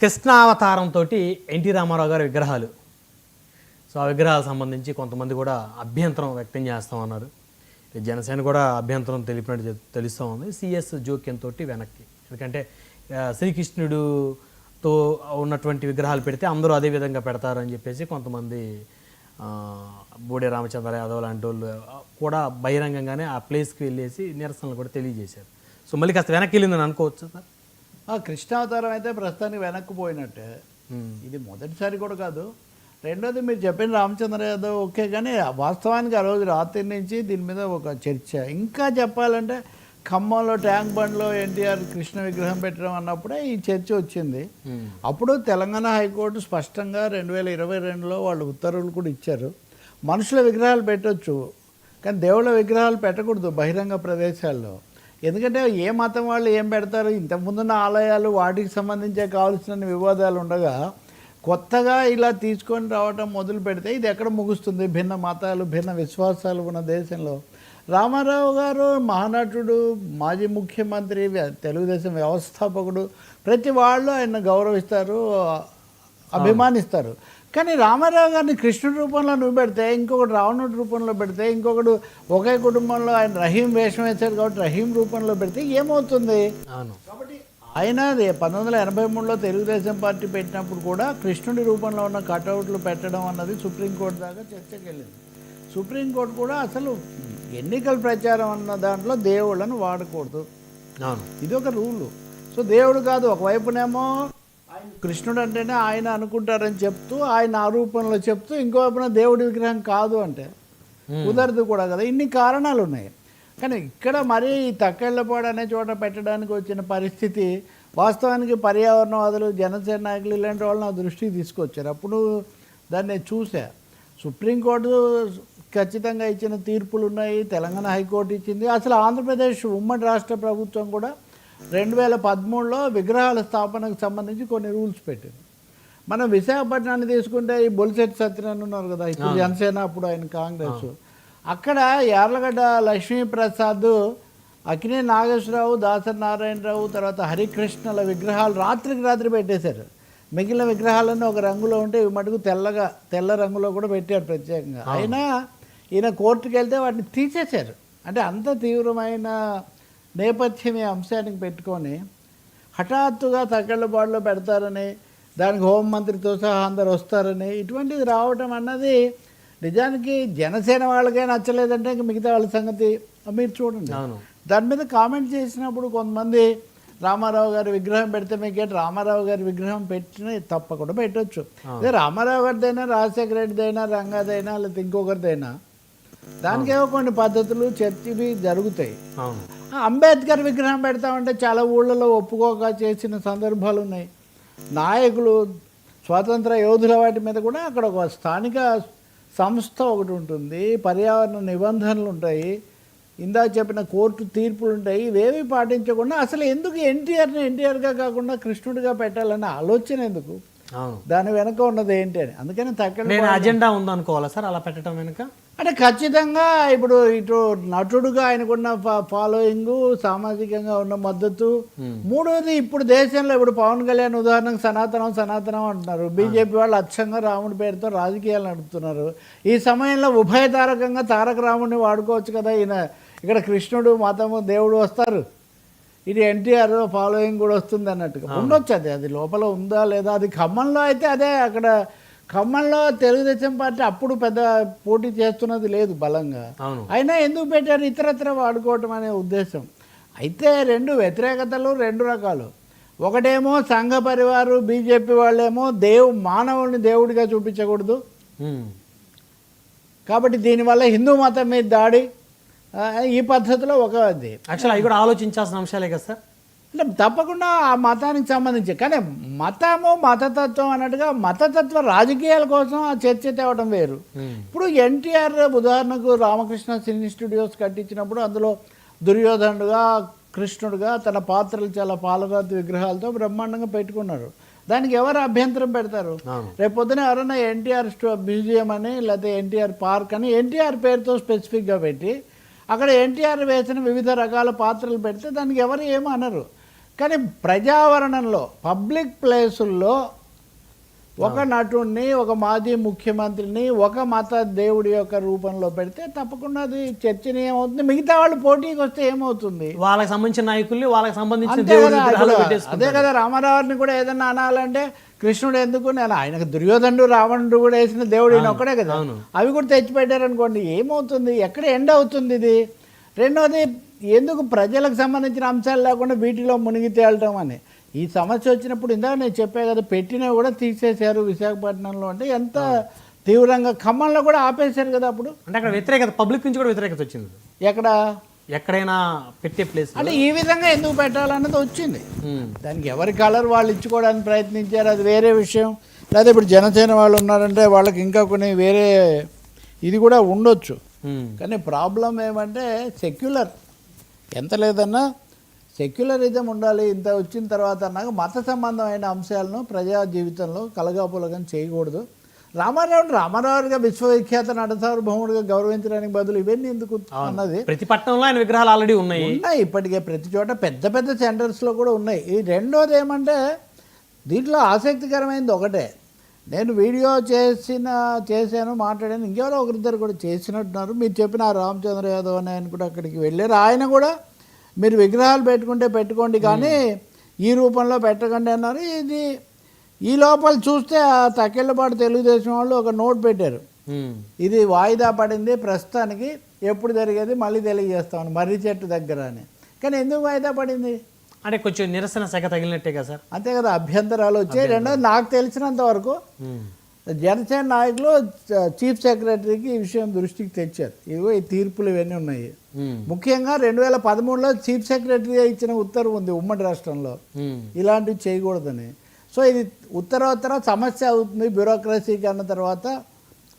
కృష్ణావతారంతో NT Ramarao గారి విగ్రహాలు. So ఆ విగ్రహాలకు సంబంధించి కొంతమంది కూడా అభ్యంతరం వ్యక్తం చేస్తూ ఉన్నారు. జనసేన కూడా అభ్యంతరం తెలిపినట్టు తెలుస్తూ ఉంది. సిఎస్ జోక్యంతో వెనక్కి. ఎందుకంటే శ్రీకృష్ణుడుతో ఉన్నటువంటి విగ్రహాలు పెడితే అందరూ అదే విధంగా పెడతారని చెప్పేసి కొంతమంది ఆ, బూడే రామచంద్ర యాదవ్ లాంటి వాళ్ళు కూడా బహిరంగంగానే ఆ ప్లేస్కి వెళ్ళేసి నిరసనలు కూడా తెలియజేశారు. సో మళ్ళీ కాస్త వెనక్కి వెళ్ళిందని అనుకోవచ్చు సార్? కృష్ణావతారం అయితే ప్రస్తుతానికి వెనక్కి పోయినట్టే. ఇది మొదటిసారి కూడా కాదు. రెండోది మీరు చెప్పిన రామచంద్ర యాదవ్ ఓకే కానీ వాస్తవానికి ఆ రోజు రాత్రి నుంచి దీని మీద ఒక చర్చ. ఇంకా చెప్పాలంటే ఖమ్మంలో ట్యాంక్ బండ్లో ఎన్టీఆర్ కృష్ణ విగ్రహం పెట్టడం అన్నప్పుడే ఈ చర్చ వచ్చింది. అప్పుడు తెలంగాణ హైకోర్టు స్పష్టంగా రెండు వేల ఇరవై రెండులో వాళ్ళు ఉత్తర్వులు కూడా ఇచ్చారు. మనుషుల విగ్రహాలు పెట్టొచ్చు కానీ దేవుళ్ళ విగ్రహాలు పెట్టకూడదు బహిరంగ ప్రదేశాల్లో. ఎందుకంటే ఏ మతం వాళ్ళు ఏం పెడతారు? ఇంతకుముందున్న ఆలయాలు వాటికి సంబంధించే కావాల్సిన వివాదాలు ఉండగా కొత్తగా ఇలా తీసుకొని రావటం మొదలు పెడితే ఇది ఎక్కడ ముగుస్తుంది? భిన్న మతాలు భిన్న విశ్వాసాలు ఉన్న దేశంలో. రామారావు గారు మహానటుడు మాజీ ముఖ్యమంత్రి తెలుగుదేశం వ్యవస్థాపకుడు ప్రతి వాళ్ళు ఆయన గౌరవిస్తారు అభిమానిస్తారు. కానీ రామారావు గారిని కృష్ణుడి రూపంలో నువ్వు పెడితే ఇంకొకటి రావణుడి రూపంలో పెడితే ఇంకొకడు ఒకే కుటుంబంలో ఆయన రహీం వేషం వేశారు కాబట్టి రహీం రూపంలో పెడితే ఏమవుతుంది? అవును. కాబట్టి ఆయన అది పంతొమ్మిది వందల ఎనభై మూడులో తెలుగుదేశం పార్టీ పెట్టినప్పుడు కూడా కృష్ణుడి రూపంలో ఉన్న కటౌట్లు పెట్టడం అన్నది సుప్రీంకోర్టు దాకా చర్చకి వెళ్ళింది సుప్రీంకోర్టు కూడా అసలు ఎన్నికల ప్రచారం అన్న దాంట్లో దేవుళ్ళను వాడకూడదు. అవును. ఇది ఒక రూలు. సో దేవుడు కాదు ఒకవైపునేమో కృష్ణుడు అంటేనే ఆయన అనుకుంటారని చెప్తూ ఆయన ఆ రూపంలో చెప్తూ ఇంకో వైపున దేవుడి విగ్రహం కాదు అంటే కుదరదు కూడా కదా. ఇన్ని కారణాలు ఉన్నాయి. కానీ ఇక్కడ మరీ ఈ తక్కెళ్ళపాడు అనే చోట పెట్టడానికి వచ్చిన పరిస్థితి వాస్తవానికి పర్యావరణవాదులు జనసేన నాయకులు ఇలాంటి వాళ్ళు నా దృష్టికి తీసుకొచ్చారు. అప్పుడు దాన్ని నేను చూసా. సుప్రీంకోర్టు ఖచ్చితంగా ఇచ్చిన తీర్పులు ఉన్నాయి. తెలంగాణ హైకోర్టు ఇచ్చింది. అసలు ఆంధ్రప్రదేశ్ ఉమ్మడి రాష్ట్ర ప్రభుత్వం కూడా రెండు వేల పదమూడులో విగ్రహాల స్థాపనకు సంబంధించి కొన్ని రూల్స్ పెట్టింది. మనం విశాఖపట్నాన్ని తీసుకుంటే ఈ బొలిశెట్టి సత్యనారాయణ ఉన్నారు కదా ఇప్పుడు జనసేన అప్పుడు ఆయన కాంగ్రెస్. అక్కడ యార్లగడ్డ లక్ష్మీప్రసాద్ అక్కినే నాగేశ్వరరావు దాసరి నారాయణరావు తర్వాత హరికృష్ణల విగ్రహాలు రాత్రికి రాత్రి పెట్టేశారు. మిగిలిన విగ్రహాలన్నీ ఒక రంగులో ఉంటే ఇవి మటుకు తెల్లగా తెల్ల రంగులో కూడా పెట్టారు ప్రత్యేకంగా. అయినా ఈయన కోర్టుకి వెళ్తే వాటిని తీసేశారు. అంటే అంత తీవ్రమైన నేపథ్యం ఈ అంశానికి పెట్టుకొని హఠాత్తుగా తగ్గళ్ళబాటులో పెడతారని దానికి హోంమంత్రితో సహా అందరు వస్తారని ఇటువంటిది రావటం అన్నది నిజానికి జనసేన వాళ్ళకే నచ్చలేదంటే ఇంక మిగతా వాళ్ళ సంగతి. మీరు చూడండి. దాని మీద కామెంట్ చేసినప్పుడు కొంతమంది రామారావు గారి విగ్రహం పెడితే మీకేంటి రామారావు గారి విగ్రహం పెట్టిన తప్పకుండా పెట్టొచ్చు. అదే రామారావు గారిదైనా రాజశేఖర రెడ్డిదైనా రంగాదైనా లేకపోతే ఇంకొకరిదైనా దానికేవో కొన్ని పద్ధతులు చర్చవి జరుగుతాయి. అంబేద్కర్ విగ్రహం పెడతామంటే చాలా ఊళ్ళలో ఒప్పుకోక చేసిన సందర్భాలు ఉన్నాయి. నాయకులు స్వాతంత్ర యోధుల వాటి మీద కూడా అక్కడ ఒక స్థానిక సంస్థ ఒకటి ఉంటుంది. పర్యావరణ నిబంధనలు ఉంటాయి. ఇందా చెప్పిన కోర్టు తీర్పులు ఉంటాయి. ఇవేవి పాటించకుండా అసలు ఎందుకు ఎన్టీఆర్ని ఎన్టీఆర్గా కాకుండా కృష్ణుడిగా పెట్టాలనే ఆలోచన ఎందుకు? దాని వెనక ఉన్నది ఏంటి అని. అందుకని నేను అజెండా ఉందనుకోవాలా సార్ అలా పెట్టడం వెనుక? అంటే ఖచ్చితంగా ఇప్పుడు ఇటు నటుడుగా ఆయనకున్న ఫాలోయింగ్ సామాజికంగా ఉన్న మద్దతు. మూడోది ఇప్పుడు దేశంలో ఇప్పుడు పవన్ కళ్యాణ్ ఉదాహరణకు సనాతనం సనాతనం అంటున్నారు. బీజేపీ వాళ్ళు అచ్చంగా రాముడి పేరుతో రాజకీయాలు నడుపుతున్నారు. ఈ సమయంలో ఉభయతారకంగా తారక రాముడిని వాడుకోవచ్చు కదా ఈయన. ఇక్కడ కృష్ణుడు మతము దేవుడు వస్తారు. ఇది ఎన్టీఆర్ ఫాలోయింగ్ కూడా వస్తుంది అన్నట్టుగా. ఉండొచ్చు అది. అది లోపల ఉందా లేదా? అది ఖమ్మంలో అయితే అదే అక్కడ ఖమ్మంలో తెలుగుదేశం పార్టీ అప్పుడు పెద్ద పోటీ చేస్తున్నది లేదు బలంగా. అయినా ఎందుకు పెట్టారు ఇతరత్ర వాడుకోవటం అనే ఉద్దేశం? అయితే రెండు వ్యతిరేకతలు రెండు రకాలు. ఒకటేమో సంఘ పరివారు బీజేపీ వాళ్ళేమో దేవు మానవుల్ని దేవుడిగా చూపించకూడదు. కాబట్టి దీనివల్ల హిందూ మతం మీద దాడి ఈ పద్ధతిలో ఒక అది యాక్చువల్ అవి కూడా ఆలోచించాల్సిన అంశాలే కదా సార్? అంటే తప్పకుండా ఆ మతానికి సంబంధించి కానీ మతము మతతత్వం అన్నట్టుగా మతతత్వ రాజకీయాల కోసం ఆ చర్చ తేవడం వేరు. ఉమ్. ఇప్పుడు ఎన్టీఆర్ ఉదాహరణకు రామకృష్ణ సినీ స్టూడియోస్ కట్టించినప్పుడు అందులో దుర్యోధనుడుగా కృష్ణుడుగా తన పాత్రలు చాలా పాలరాతి విగ్రహాలతో బ్రహ్మాండంగా పెట్టుకున్నారు. దానికి ఎవరు అభ్యంతరం పెడతారు? అవును. రేపు పొద్దున ఎవరైనా ఎన్టీఆర్ మ్యూజియం అని లేకపోతే ఎన్టీఆర్ పార్క్ అని ఎన్టీఆర్ పేరుతో స్పెసిఫిక్గా పెట్టి అక్కడ ఎన్టీఆర్ వేసిన వివిధ రకాల పాత్రలు పెడితే దానికి ఎవరు ఏమీ అనరు కానీ ప్రజావరణంలో పబ్లిక్ ప్లేసుల్లో ఒక నటుడిని ఒక మాజీ ముఖ్యమంత్రిని ఒక మత దేవుడి యొక్క రూపంలో పెడితే తప్పకుండా అది చర్చనీయమవుతుంది. మిగతా వాళ్ళు పోటీకి వస్తే ఏమవుతుంది? వాళ్ళకి సంబంధించిన నాయకుల్ని వాళ్ళకి సంబంధించిన. అదే కదా రామారావుని కూడా ఏదన్నా అనాలంటే కృష్ణుడు ఎందుకు నేను ఆయనకు దుర్యోధనుడు రావణుడు కూడా వేసిన దేవుడు ఈయన ఒక్కడే కదా. అవి కూడా తెచ్చిపెట్టారు అనుకోండి ఏమవుతుంది? ఎక్కడ ఎండ్ అవుతుంది ఇది? రెండోది ఎందుకు ప్రజలకు సంబంధించిన అంశాలు లేకుండా వీటిలో మునిగి తేలటం అని? ఈ సమస్య వచ్చినప్పుడు ఇందాక నేను చెప్పే కదా పెట్టినవి కూడా తీసేశారు విశాఖపట్నంలో అంటే ఎంత తీవ్రంగా ఖమ్మంలో కూడా ఆపేశారు కదా అప్పుడు. అంటే అక్కడ వ్యతిరేకత పబ్లిక్ నుంచి కూడా వ్యతిరేకత వచ్చింది. ఎక్కడ? ఎక్కడైనా పెట్టే ప్లేస్ అంటే ఈ విధంగా ఎందుకు పెట్టాలన్నది వచ్చింది. దానికి ఎవరి కలర్ వాళ్ళు ఇచ్చుకోవడానికి ప్రయత్నించారు అది వేరే విషయం. లేదా ఇప్పుడు జనసేన వాళ్ళు ఉన్నారంటే వాళ్ళకి ఇంకా కొన్ని వేరే ఇది కూడా ఉండొచ్చు. కానీ ప్రాబ్లం ఏమంటే సెక్యులర్ ఎంత లేదన్నా సెక్యులరిజం ఉండాలి ఇంత వచ్చిన తర్వాత అన్నాక మత సంబంధమైన అంశాలను ప్రజా జీవితంలో కలగాపులగం చేయకూడదు. రామారావుని రామారావుగా విశ్వవిఖ్యాత నట సార్వభౌముడిగా గౌరవించడానికి బదులు ఇవన్నీ ఎందుకు అన్నది? ప్రతి పట్టణంలో ఆయన విగ్రహాలు ఆల్రెడీ ఉన్నాయి. ఉన్నాయి ఇప్పటికే ప్రతి చోట పెద్ద పెద్ద సెంటర్స్లో కూడా ఉన్నాయి. ఈ రెండోది ఏమంటే దీంట్లో ఆసక్తికరమైనది ఒకటే. నేను వీడియో చేసిన చేశాను మాట్లాడాను ఇంకెవరో ఒకరిద్దరు కూడా చేసినట్టున్నారు. మీరు చెప్పిన రామచంద్ర యాదవ్ అని ఆయన కూడా అక్కడికి వెళ్ళారు. ఆయన కూడా మీరు విగ్రహాలు పెట్టుకుంటే పెట్టుకోండి కానీ ఈ రూపంలో పెట్టకండి అన్నారు. ఇది ఈ లోపల చూస్తే ఆ తక్కెళ్ళపాటు తెలుగుదేశం వాళ్ళు ఒక నోట్ పెట్టారు. ఇది వాయిదా పడింది ప్రస్తుతానికి ఎప్పుడు జరిగేది మళ్ళీ తెలియజేస్తామని మర్రి చెట్టు దగ్గర అని. కానీ ఎందుకు వాయిదా పడింది? అంటే కొంచెం నిరసన శాఖ తగిలినట్టే కదా సార్? అంతే కదా అభ్యంతరాలు వచ్చాయి. రెండోది నాకు తెలిసినంత వరకు. జనసేన నాయకులు చీఫ్ సెక్రటరీకి ఈ విషయం దృష్టికి తెచ్చారు. ఇదిగో ఈ తీర్పులు ఇవన్నీ ఉన్నాయి. ముఖ్యంగా రెండు వేల పదమూడులో చీఫ్ సెక్రటరీ ఇచ్చిన ఉత్తర్వు ఉంది ఉమ్మడి రాష్ట్రంలో. ఇలాంటివి చేయకూడదని. సో ఇది ఉత్తరోత్తర సమస్య అవుతుంది బ్యూరోక్రసీకి అన్న తర్వాత.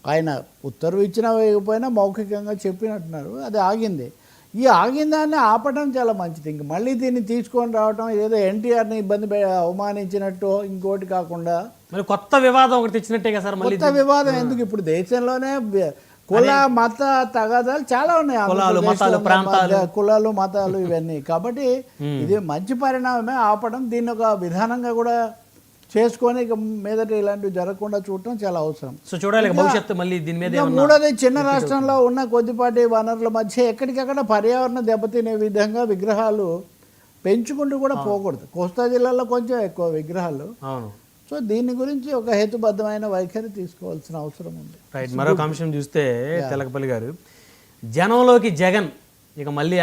ఆయన ఉత్తర్వు ఇచ్చినా వేయకపోయినా మౌఖికంగా చెప్పినట్టున్నారు. అది ఆగింది. ఈ ఆగిన దాన్ని ఆపడం చాలా మంచిది. ఇంక మళ్ళీ దీన్ని తీసుకొని రావడం ఏదో ఎన్టీఆర్ని ఇబ్బంది అవమానించినట్టు ఇంకోటి కాకుండా మరి కొత్త వివాదం ఒకటి తెచ్చినట్టే కదా సార్ మళ్ళీ కొత్త వివాదం ఎందుకు ఇప్పుడు దేశంలోనే కుల మత తగాదాలు చాలా ఉన్నాయి కులాలు, మతాలు, ప్రాంతాలు. కులాలు మతాలు ఇవన్నీ. కాబట్టి ఇది మంచి పరిణామమే ఆపడం దీన్ని ఒక విధానంగా కూడా చేసుకొని ఇక మీదట ఇలాంటివి జరగకుండా చూడటం చాలా అవసరం. సో చూడాలి భవిష్యత్తు మళ్ళీ దీని మీద మూడోది చిన్న రాష్ట్రంలో ఉన్న కొద్దిపాటి వనరుల మధ్య ఎక్కడికక్కడ పర్యావరణ దెబ్బతినే విధంగా విగ్రహాలు పెంచుకుంటూ కూడా పోకూడదు. కోస్తా జిల్లాలో కొంచెం ఎక్కువ విగ్రహాలు. సో దీని గురించి ఒక హేతుబద్ధమైన వైఖరి తీసుకోవాల్సిన అవసరం ఉంది. రైట్ మరొక అంశం చూస్తే తెలకపల్లి గారు జనంలోకి జగన్ ఇక మళ్ళీ